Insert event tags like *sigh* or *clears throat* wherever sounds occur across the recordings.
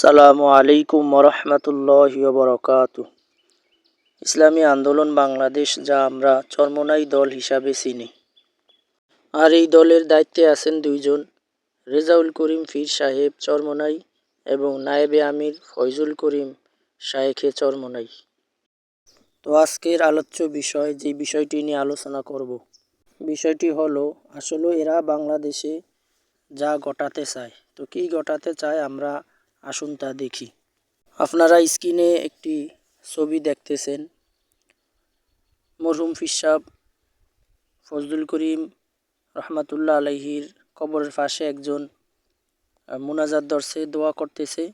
আসসালামু আলাইকুম রহমতুল্লাহ বরকাত ইসলামী আন্দোলন বাংলাদেশ, যা আমরা চরমনাই দল হিসাবে চিনি। আর এই দলের দায়িত্বে আছেন দুইজন, রেজাউল করিম ফির সাহেব চরমনাই এবং নায়েবে আমির ফয়জুল করিম শায়েখে চরমনাই। তো আজকের আলোচ্য বিষয়, যে বিষয়টি নিয়ে আলোচনা করব, বিষয়টি হলো, আসলে এরা বাংলাদেশে যা ঘটাতে চায়। তো কী ঘটাতে চায়? আমরা আসুন তা দেখি। আপনারা স্ক্রিনে একটি ছবি দেখতেছেন। মরহুম ফিসাব ফজলুল করিম রহমাতুল্লাহ আলহির কবরের পাশে একজন মোনাজাত দর্শে দোয়া করতেছে।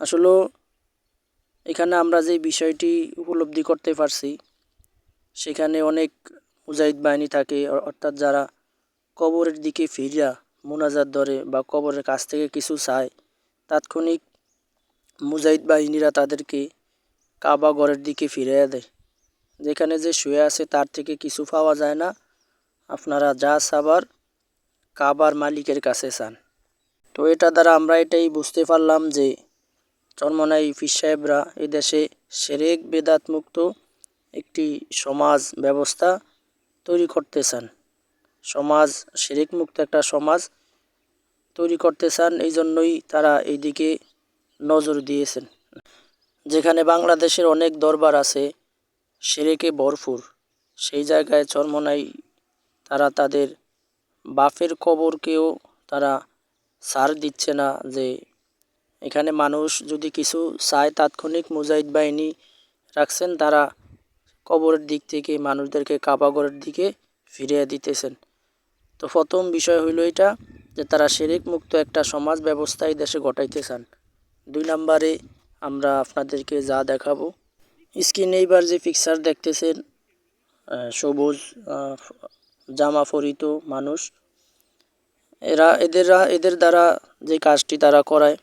আসলে এখানে আমরা যে বিষয়টি উপলব্ধি করতে পারছি, সেখানে অনেক মুজাহিদ বাহিনী থাকে অর্থাৎ যারা কবরের দিকে ফিরিয়া মোনাজাত ধরে বা কবরের কাছ থেকে কিছু চায় তাৎক্ষণিক মুজাহিদ বাহিনীরা তাদেরকে কাবা ঘরের দিকে ফিরিয়ে দেয়। যেখানে যে শুয়ে আছে তার থেকে কিছু পাওয়া যায় না। আপনারা যা সাবার কাবার মালিকের কাছে চান। তো এটা দ্বারা আমরা এটাই বুঝতে পারলাম যে চরমনাই ফির সাহেবরা এই দেশে সেরেক বেদাত মুক্ত একটি সমাজ ব্যবস্থা তৈরি করতে চান। সমাজ সেরেক মুক্ত একটা সমাজ তৈরি করতে চান, এই জন্যই তারা এইদিকে নজর দিয়েছেন। যেখানে বাংলাদেশের অনেক দরবার আছে, সেরেকে ভরপুর। সেই জায়গায় চরমনাই তারা তাদের বাফের কবরকেও তারা সার দিচ্ছে না যে এখানে মানুষ যদি কিছু চায়, তাৎক্ষণিক মুজাহিদ বাহিনী রাখছেন, তারা কবরের দিক থেকে মানুষদেরকে কাবাগরের দিকে ফিরিয়ে দিতেছেন। তো প্রথম বিষয় হইল এটা যে তারা শেরিক মুক্ত একটা সমাজ ব্যবস্থা এই দেশে ঘটাইতে চান দুই নম্বরে আমরা আপনাদেরকে যা দেখাবো। স্ক্রিনে এইবার যে পিকচার দেখতেছেন সবুজ জামা ফরিত মানুষ। এরা এদেররা এদের দ্বারা যে কাজটি তারা করায়,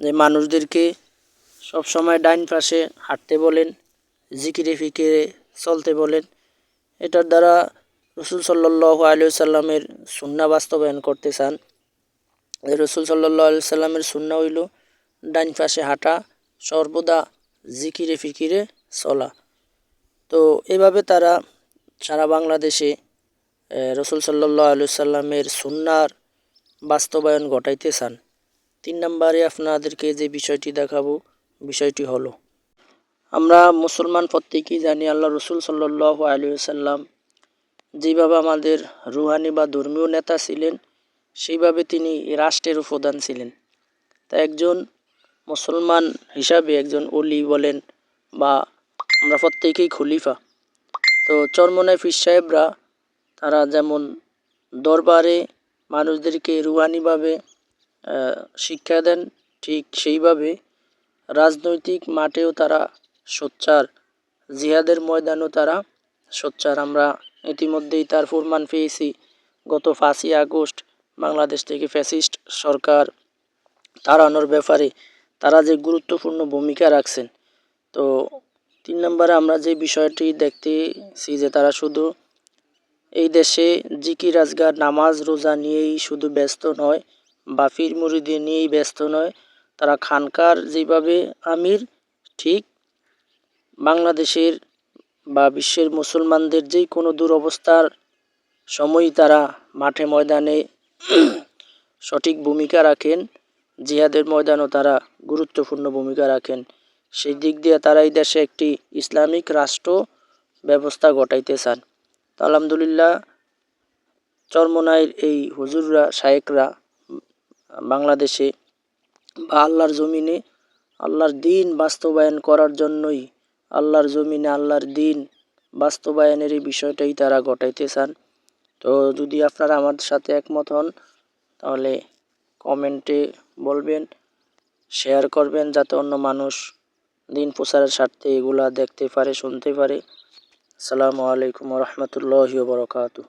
যে মানুষদেরকে সব সময় ডাইন পাশে হাঁটতে বলেন, জিকিরে ফিকিরে চলতে বলেন, এটার দ্বারা রসুল সাল্লাহ আলিয়া সাল্লামের সুন্না বাস্তবায়ন করতে চান। রসুল সাল্লাহ আলু সাল্লামের সুন্না হইল ডাইন পাশে হাঁটা, সর্বদা জিকিরে ফিকিরে চলা তো এভাবে তারা সারা বাংলাদেশে রসুল সাল্লাহ আলু সাল্লামের সুন্নার বাস্তবায়ন ঘটাইতে চান। তিন নম্বরে আপনাদেরকে যে বিষয়টি দেখাবো, বিষয়টি হলো, আমরা মুসলমান প্রত্যেকেই জানি আল্লাহ রসুল সাল্লাহ আলু সাল্লাম যেভাবে আমাদের রুহানি বা ধর্মীয় নেতা ছিলেন, সেইভাবে তিনি রাষ্ট্রের প্রধান ছিলেন। তা একজন মুসলমান হিসাবে একজন অলি বলেন বা আমরা প্রত্যেকেই খলিফা। তো চরমনায় ফির সাহেবরা, তারা যেমন দরবারে মানুষদেরকে রুহানিভাবে শিক্ষা দেন, ঠিক সেইভাবে রাজনৈতিক মাঠেও তারা সোচ্চার, জিহাদের ময়দানও তারা সোচ্চার। আমরা ইতিমধ্যেই তার ফুরমান পেয়েছি। গত পাঁচই আগস্ট বাংলাদেশ থেকে ফ্যাসিস্ট সরকার তাড়ানোর ব্যাপারে তারা যে গুরুত্বপূর্ণ ভূমিকা রাখছেন। তো তিন নম্বরে আমরা যে বিষয়টি দেখতেছি যে তারা শুধু এই দেশে জিকি রাজগার নামাজ, রোজা নিয়েই শুধু ব্যস্ত নয় বা ফির মুরিদি নিয়েই ব্যস্ত নয়, তারা খানকার যেভাবে আমির, ঠিক বাংলাদেশের বা বিশ্বের মুসলমানদের যেই কোনো দুরবস্থার সময়ই তারা মাঠে ময়দানে *clears throat* সঠিক ভূমিকা রাখেন, জিহাদের ময়দানও তারা গুরুত্বপূর্ণ ভূমিকা রাখেন। সেই দিক দিয়ে তারা এই দেশে একটি ইসলামিক রাষ্ট্র ব্যবস্থা ঘটাইতে চান। তো আলহামদুলিল্লাহ চরমনাইয়ের এই হুজুররা, শায়েকরা বাংলাদেশে বা আল্লাহর জমিনে আল্লাহর দিন বাস্তবায়ন করার জন্যই আল্লাহর জমিনে, আল্লাহর দিন বাস্তবায়নের এই বিষয়টাই তারা ঘটাইতে চান তো যদি আপনারা আমার সাথে একমত হন, তাহলে কমেন্টে বলবেন, শেয়ার করবেন, যাতে অন্য মানুষ দিন প্রচারের স্বার্থে এগুলা দেখতে পারে, শুনতে পারে। আসসালামু আলাইকুম রহমতুল্লাহ বরকাতু